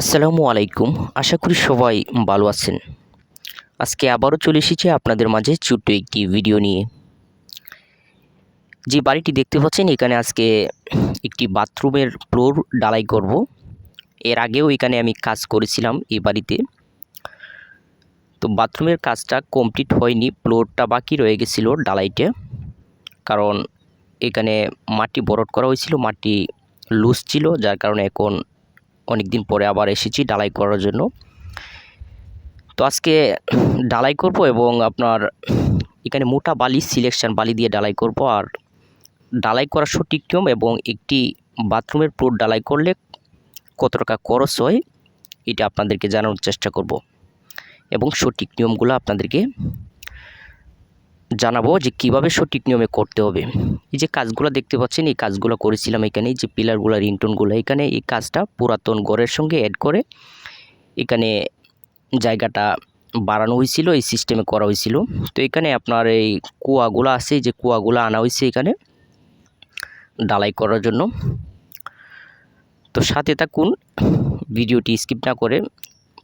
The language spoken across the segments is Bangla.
আসসালামু আলাইকুম। আশা করি সবাই ভালো আছেন। আজকে আবারও চলে এসেছি আপনাদের মাঝে ছোট্ট একটি ভিডিও নিয়ে। যে বাড়িটি দেখতে পাচ্ছেন, এখানে আজকে একটি বাথরুমের ফ্লোর ডালাই করব। এর আগেও এখানে আমি কাজ করেছিলাম এই বাড়িতে। তো বাথরুমের কাজটা কমপ্লিট হয়নি, ফ্লোরটা বাকি রয়ে গেছিল ডালাইটা কারণ এখানে মাটি বরট করা হয়েছিল, মাটি লুজ ছিল, যার কারণে এখন অনেক দিন পরে আবার এসেছি ডালাই করার জন্য। তো আজকে ডালাই করব এবং আপনার এখানে মোটা বালি সিলেকশন বালি দিয়ে ডালাই করব। আর ডালাই করার সঠিক নিয়ম এবং একটি বাথরুমের ফ্লোর ডালাই করলে কত টাকা খরচ হয়, এটা আপনাদেরকে জানানোর চেষ্টা করব। এবং সঠিক নিয়মগুলো আপনাদেরকে জানাব যে কীভাবে সঠিক নিয়মে করতে হবে। এই যে কাজগুলো দেখতে পাচ্ছেন, এই কাজগুলো করেছিলাম এখানে যে পিলারগুলো, রিংটোনগুলো, এখানে এই কাজটা পুরাতন ঘরের সঙ্গে অ্যাড করে এখানে জায়গাটা বাড়ানো হয়েছিল, এই সিস্টেমে করা হয়েছিল। তো এখানে আপনার এই কুয়াগুলো আছে যে কুয়াগুলো আনা হয়েছে এখানে ডালাই করার জন্য। তো সাথে থাকুন, ভিডিওটি স্কিপ না করে,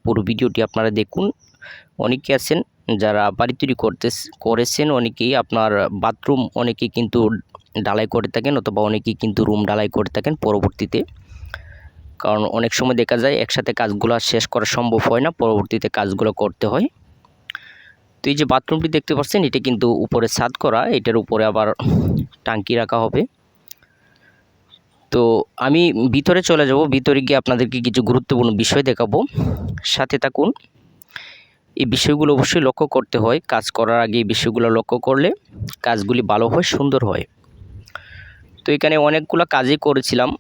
পুরো ভিডিওটি আপনারা দেখুন। অনেকে আছেন যারা বাড়ি তৈরি করতে করেছেন অনেকেই আপনার বাথরুম অনেকেই কিন্তু ডালাই করে থাকেন অথবা অনেকেই কিন্তু রুম ডালাই করে থাকেন পরবর্তীতে। কারণ অনেক সময় দেখা যায় একসাথে কাজগুলো শেষ করা সম্ভব হয় না, পরবর্তীতে কাজগুলো করতে হয়। তো এই যে বাথরুমটি দেখতে পাচ্ছেন, এটা কিন্তু উপরে ছাদ করা, এটার উপরে আবার টাঙ্কি রাখা হবে। তো আমি ভিতরে চলে যাব, ভিতরে গিয়ে আপনাদেরকে কিছু গুরুত্বপূর্ণ বিষয় দেখাবো। সাথে থাকুন। এই বিষয়গুলো অবশ্যই লক্ষ্য করতে হয়। কাজ করার আগে এই বিষয়গুলো লক্ষ্য করলে কাজগুলি ভালো হয়, সুন্দর হয়। তো এখানে অনেকগুলো কাজই করেছিলাম।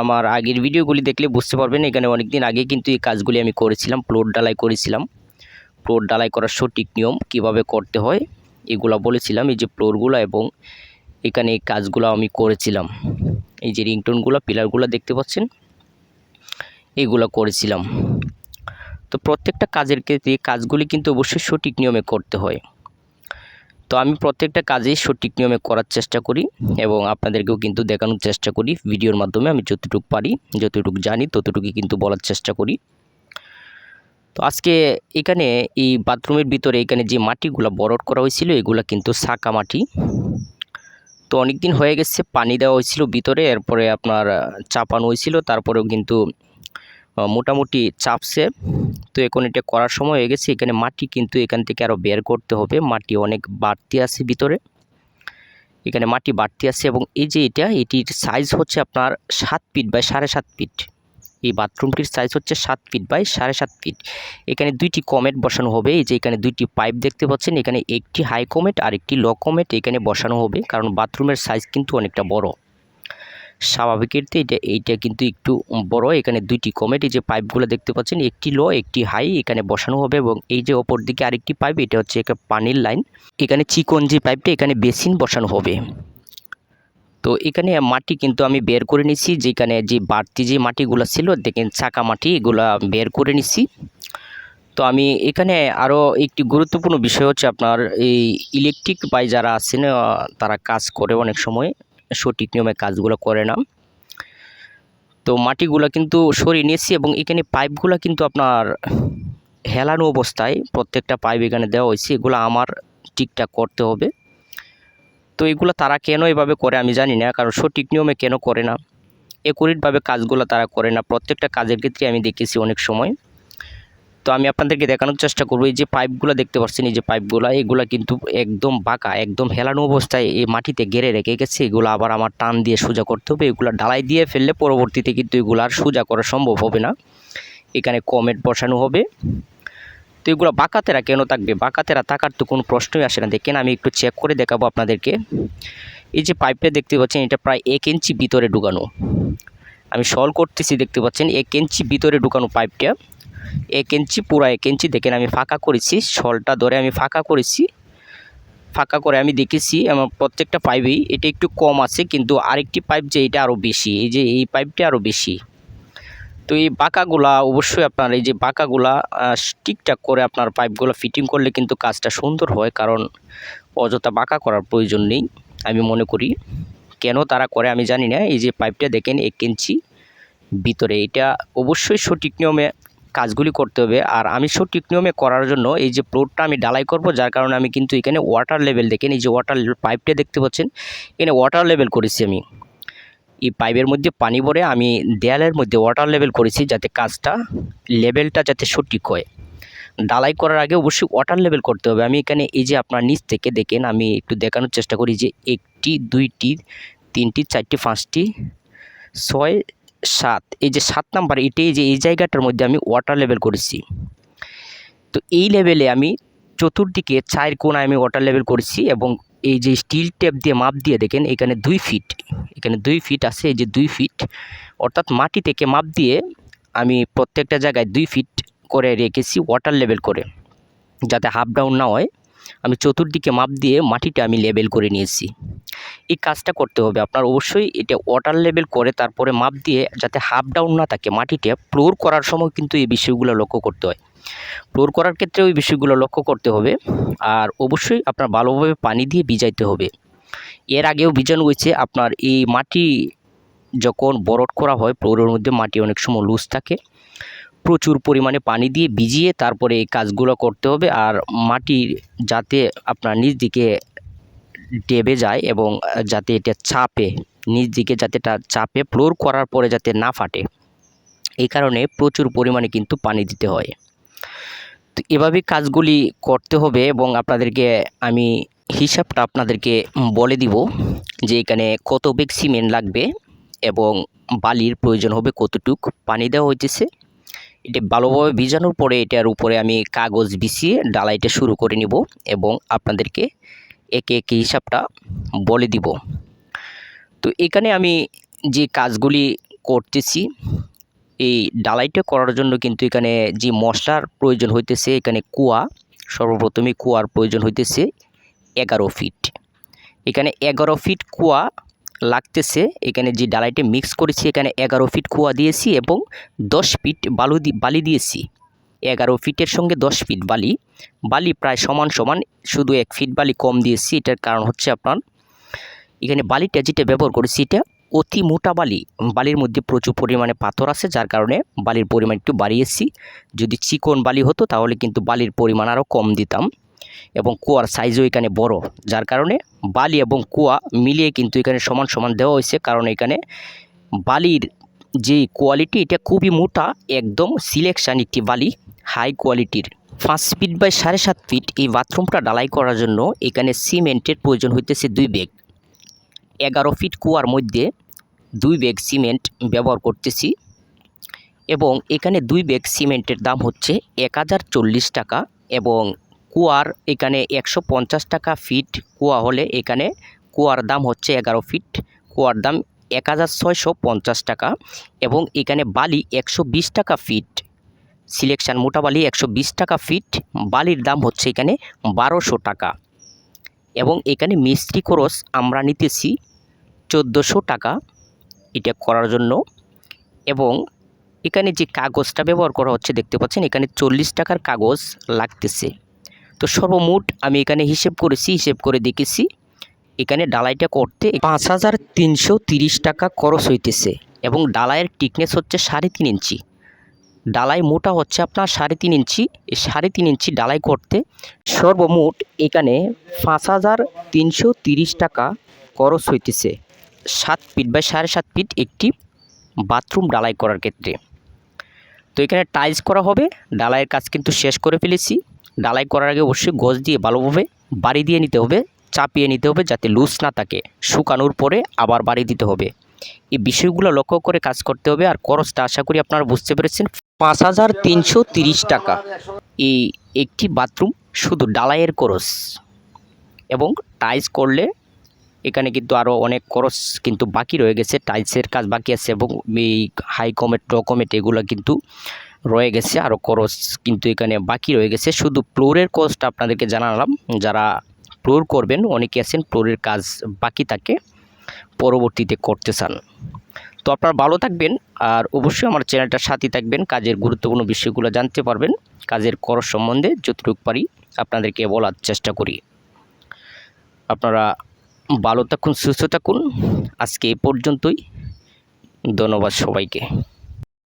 আমার আগের ভিডিওগুলি দেখলে বুঝতে পারবেন, এখানে অনেক দিন আগে কিন্তু এই কাজগুলি আমি করেছিলাম, প্লট ডালাই করেছিলাম। প্লট ডালাই করার সঠিক নিয়ম কীভাবে করতে হয়, এগুলো বলেছিলাম। এই যে ফ্লোরগুলো এবং এখানে এই কাজগুলো আমি করেছিলাম। এই যে রিংটোনগুলো, পিলারগুলো দেখতে পাচ্ছেন? এগুলো করেছিলাম। তো প্রত্যেকটা কাজের ক্ষেত্রে কাজগুলি কিন্তু অবশ্যই সঠিক নিয়মে করতে হয়। তো আমি প্রত্যেকটা কাজেই সঠিক নিয়মে করার চেষ্টা করি এবং আপনাদেরকেও কিন্তু দেখানোর চেষ্টা করি। ভিডিওর মাধ্যমে আমি যতটুকু পারি, যতটুকু জানি, ততটুকুই কিন্তু বলার চেষ্টা করি। তো আজকে এখানে এই বাথরুমের ভিতরে এখানে যে মাটিগুলো বরট করা হয়েছিল, এগুলো কিন্তু সাকা মাটি। তো অনেক দিন হয়ে গেছে, পানি দেওয়া হয়েছিল ভিতরে, এরপরে আপনার চাপানো হয়েছিল, তারপরেও কিন্তু মোটামুটি চাপছে তো এখন এটা করার সময় হয়ে গেছে, এখানে মাটি কিন্তু এখান থেকে আরও বের করতে হবে। মাটি অনেক বাড়তি আছে ভিতরে। এখানে মাটি বাড়তি আছে এবং এই যে এটা, এটির সাইজ হচ্ছে আপনার সাত ফিট বাই সাড়ে সাত ফিট এই বাথরুমটির সাইজ হচ্ছে সাত ফিট বাই সাড়ে সাত ফিট এখানে দুইটি কমেট বসানো হবে। এই যে এখানে দুইটি পাইপ দেখতে পাচ্ছেন, এখানে একটি হাই কমেট আর একটি লো কমেট এখানে বসানো হবে। কারণ বাথরুমের সাইজ কিন্তু অনেকটা বড়। স্বাভাবিকের এটা, এইটা কিন্তু একটু বড়। এখানে দুইটি কমেটি যে পাইপগুলো দেখতে পাচ্ছেন, একটি লো, একটি হাই, এখানে বসানো হবে এবং এই যে ওপর দিকে আরেকটি পাইপ, এটা হচ্ছে একটা পানির লাইন। এখানে চিকন যে পাইপটা, এখানে বেসিন বসানো হবে। তো এখানে মাটি কিন্তু আমি বের করে নিছি, যেখানে যে বাড়তি যে মাটিগুলো ছিল, দেখেন চাকা মাটি, এগুলো বের করে নিছি। তো আমি এখানে আরও একটি গুরুত্বপূর্ণ বিষয় হচ্ছে আপনার এই ইলেকট্রিক বাই যারা আছেন তারা কাজ করে অনেক সময়। সঠিক নিয়মে কাজগুলো করে না তো মাটিগুলো কিন্তু সরিয়ে নিয়েছি এবং এখানে পাইপগুলো কিন্তু আপনার হেলানো অবস্থায় প্রত্যেকটা পাইপ এখানে দেওয়া হয়েছে। এগুলো আমার ঠিকঠাক করতে হবে। তো এগুলো তারা কেন এভাবে করে আমি জানি না, কারণ সঠিক নিয়মে কেন করে না? একুরিটভাবে কাজগুলো তারা করে না। প্রত্যেকটা কাজের ক্ষেত্রে আমি দেখেছি অনেক সময়। তো আমি আপনাদেরকে দেখানোর চেষ্টা করব, এই যে পাইপগুলো দেখতে পাচ্ছেন, এই যে পাইপগুলো, এগুলো কিন্তু একদম বাঁকা, একদম হেলানো অবস্থায় এই মাটিতে গেড়ে রেখে গেছে, এগুলো আবার আমার টান দিয়ে সোজা করতে হবে, এগুলো ডালাই দিয়ে ফেললে পরবর্তীতে কিন্তু এগুলো আর সোজা করা সম্ভব হবে না। এখানে কমেট বসানো হবে। তো এগুলো বাঁকাতেরা কেন থাকবে? বাঁকাতেরা থাকার তো কোনো প্রশ্নই আসে না। দেখেন, আমি একটু চেক করে দেখাবো আপনাদেরকে। এই যে পাইপটা দেখতে পাচ্ছেন, এটা প্রায় এক ইঞ্চি ভিতরে ঢুকানো। আমি সল করতেছি, দেখতে পাচ্ছেন, এক ইঞ্চি ভিতরে ঢুকানো পাইপটা। এক ইঞ্চি, পুরো এক ইঞ্চি। দেখেন, আমি ফাঁকা করেছি, শলটা ধরে আমি ফাঁকা করেছি। ফাঁকা করে আমি দেখেছি, আমার প্রত্যেকটা পাইপেই এটা একটু কম আছে, কিন্তু আরেকটি পাইপ যে এটা আরও বেশি, এই যে এই পাইপটা আরও বেশি। তো এই বাঁকাগুলা অবশ্যই আপনার, এই যে বাঁকাগুলা ঠিকঠাক করে আপনার পাইপগুলো ফিটিং করলে কিন্তু কাজটা সুন্দর হয়, কারণ অযথা বাঁকা করার প্রয়োজন নেই, আমি মনে করি। কেন তারা করে আমি জানি না, এই যে পাইপটা দেখেন, এক ইঞ্চি ভিতরে, এটা অবশ্যই সঠিক নিয়মে কাজগুলি করতে হবে। আর আমি সঠিক নিয়মে করার জন্য এই যে প্লটটা আমি ডালাই করব, যার কারণে আমি কিন্তু এখানে ওয়াটার লেভেল দেখেন, এই যে ওয়াটার পাইপটা দেখতে পাচ্ছেন, এখানে ওয়াটার লেভেল করেছি আমি। এই পাইপের মধ্যে পানি ভরে আমি দেয়ালের মধ্যে ওয়াটার লেভেল করেছি যাতে কাজটা লেভেলটা যাতে সঠিক হয়। ডালাই করার আগে অবশ্যই ওয়াটার লেভেল করতে হবে। আমি এখানে এই যে আপনার নিচ থেকে দেখেন, আমি একটু দেখানোর চেষ্টা করি যে একটি, দুইটি, তিনটি, চারটি, পাঁচটি, ছয় সাত। এই যে সাত নাম্বার, এটাই যে এই জায়গাটার মধ্যে আমি ওয়াটার লেভেল করেছি। তো এই লেভেলে আমি চতুর্দিকে চার কোণায় আমি ওয়াটার লেভেল করেছি এবং এই যে স্টিল টেপ দিয়ে মাপ দিয়ে দেখেন, এখানে দুই ফিট এখানে দুই ফিট আছে, এই যে দুই ফিট অর্থাৎ মাটি থেকে মাপ দিয়ে আমি প্রত্যেকটা জায়গায় দুই ফিট করে রেখেছি ওয়াটার লেভেল করে, যাতে হাফ ডাউন না হয়। আমি চতুর্দিকে মাপ দিয়ে মাটিটা আমি লেবেল করে নিয়েছি। এই কাজটা করতে হবে আপনার। অবশ্যই এটা ওয়াটার লেবেল করে তারপরে মাপ দিয়ে যাতে হাফ ডাউন না থাকে, মাটিটা ফ্লোর করার সময় কিন্তু এই বিষয়গুলো লক্ষ্য করতে হয়। ফ্লোর করার ক্ষেত্রে ওই বিষয়গুলো লক্ষ্য করতে হবে আর অবশ্যই আপনার ভালোভাবে পানি দিয়ে ভিজাইতে হবে। এর আগেও ভিজানো হয়েছে, আপনার এই মাটি যখন বরট করা হয় ফ্লোরের মধ্যে মাটি অনেক সময় লুজ থাকে। প্রচুর পরিমাণে পানি দিয়ে ভিজিয়ে তারপরে এই কাজগুলো করতে হবে আর মাটির যাতে আপনার নিজ দিকে ডেবে যায় এবং যাতে এটা চাপে, নিজ দিকে যাতে এটা চাপে ফ্লোর করার পরে যাতে না ফাটে। এই কারণে প্রচুর পরিমাণে কিন্তু পানি দিতে হয়। তো এভাবে কাজগুলি করতে হবে এবং আপনাদেরকে আমি হিসাবটা আপনাদেরকে বলে দিব যে এখানে কত বেগ সিমেন্ট লাগবে এবং বালির প্রয়োজন হবে কতটুক। পানি দেওয়া হইতেছে। এটা ভালোভাবে ভিজানোর পরে এটার উপরে আমি কাগজ বিছিয়ে ডালাইটা শুরু করে নিব এবং আপনাদেরকে একে একে হিসাবটা বলে দিব। তো এখানে আমি যে কাজগুলি করতেছি, এই ডালাইটা করার জন্য কিন্তু এখানে যে মশলার প্রয়োজন হইতেছে, এখানে কুয়া, সর্বপ্রথমে কুয়ার প্রয়োজন হইতেছে এগারো ফিট। এখানে এগারো ফিট কুয়া লাগতেছে। এখানে যে ডালাইটা মিক্স করেছি, এখানে এগারো ফিট কুয়া দিয়েছি এবং দশ ফিট বালু বালি দিয়েছি। এগারো ফিটের সঙ্গে দশ ফিট বালি। বালি প্রায় সমান সমান, শুধু এক ফিট বালি কম দিয়েছি। এটার কারণ হচ্ছে আপনার, এখানে বালিটা যেটা ব্যবহার করেছি, এটা অতি মোটা বালি। বালির মধ্যে প্রচুর পরিমাণে পাথর আছে, যার কারণে বালির পরিমাণ একটু বাড়িয়েছি। যদি চিকন বালি হতো, তাহলে কিন্তু বালির পরিমাণ আরও কম দিতাম। এবং কুয়ার সাইজও এখানে বড়, যার কারণে বালি এবং কুয়া মিলিয়ে কিন্তু এখানে সমান সমান দেওয়া হয়েছে। কারণ এখানে বালির যে কোয়ালিটি এটা খুবই মোটা, একদম সিলেকশান একটি বালি হাই কোয়ালিটির পাঁচ ফিট বাই সাড়ে সাত ফিট এই বাথরুমটা ডালাই করার জন্য এখানে সিমেন্টের প্রয়োজন হইতেছে দুই ব্যাগ এগারো ফিট কুয়ার মধ্যে দুই ব্যাগ সিমেন্ট ব্যবহার করতেছি এবং এখানে দুই ব্যাগ সিমেন্টের দাম হচ্ছে এক হাজার চল্লিশ টাকা এবং কুয়ার এখানে একশো পঞ্চাশ টাকা ফিট কুয়া হলে এখানে কুয়ার দাম হচ্ছে এগারো ফিট কুয়ার দাম এক হাজার ছয়শো পঞ্চাশ টাকা এবং এখানে বালি একশো বিশ টাকা ফিট সিলেকশান মোটা বালি একশো বিশ টাকা ফিট বালির দাম হচ্ছে এখানে বারোশো টাকা। এবং এখানে মিস্ত্রি খরচ আমরা নিতেছি চোদ্দোশো টাকা এটা করার জন্য। এবং এখানে যে কাগজটা ব্যবহার করা হচ্ছে দেখতে পাচ্ছেন, এখানে চল্লিশ টাকার কাগজ লাগতেছে। তো সর্বমোট আমি এখানে হিসেব করেছি, হিসেব করে দেখেছি। এখানে ডালাইটা করতে পাঁচ হাজার তিনশো তিরিশ টাকা খরচ হইতেছে এবং ডালাইয়ের টিকনেস হচ্ছে সাড়ে তিন ইঞ্চি। ডালাই মোটা হচ্ছে আপনার সাড়ে তিন ইঞ্চি। এই সাড়ে তিন ইঞ্চি ডালাই করতে সর্বমোট এখানে পাঁচ হাজার তিনশো তিরিশ টাকা খরচ হইতেছে। সাত ফিট বা সাড়ে সাত ফিট একটি বাথরুম ডালাই করার ক্ষেত্রে। তো এখানে টাইলস করা হবে। ডালাইয়ের কাজ কিন্তু শেষ করে ফেলেছি। ডালাই করার আগে অবশ্যই গজ দিয়ে ভালোভাবে বাড়ি দিয়ে নিতে হবে, চাপিয়ে নিতে হবে যাতে লুজ না থাকে। শুকানোর পরে আবার বাড়ি দিতে হবে। এই বিষয়গুলো লক্ষ্য করে কাজ করতে হবে আর খরচটা আশা করি আপনারা বুঝতে পেরেছেন। পাঁচ হাজার তিনশো তিরিশ টাকা। এই একটি বাথরুম শুধু ডালাইয়ের খরচ এবং টাইলস করলে এখানে কিন্তু আরও অনেক খরচ কিন্তু বাকি রয়ে গেছে। টাইলসের কাজ বাকি আছে এবং এই হাই কমেট ট কমেট এগুলো কিন্তু রয়ে গেছে আরও খরচ কিন্তু এখানে বাকি রয়ে গেছে। শুধু ফ্লোরের কস্ট আপনাদেরকে জানালাম, যারা ফ্লোর করবেন অনেকে আছেন ফ্লোরের কাজ বাকি থাকে, পরবর্তীতে করতে চান। তো আপনারা ভালো থাকবেন, আর অবশ্যই আমার চ্যানেলটার সাথে থাকবেন, কাজের গুরুত্বপূর্ণ বিষয়গুলো জানতে পারবেন, কাজের খরচ সম্বন্ধে যতটুকু পারি আপনাদেরকে বলার চেষ্টা করি। আপনারা ভালো থাকুন, সুস্থ থাকুন, আজকে এ পর্যন্তই, ধন্যবাদ সবাইকে।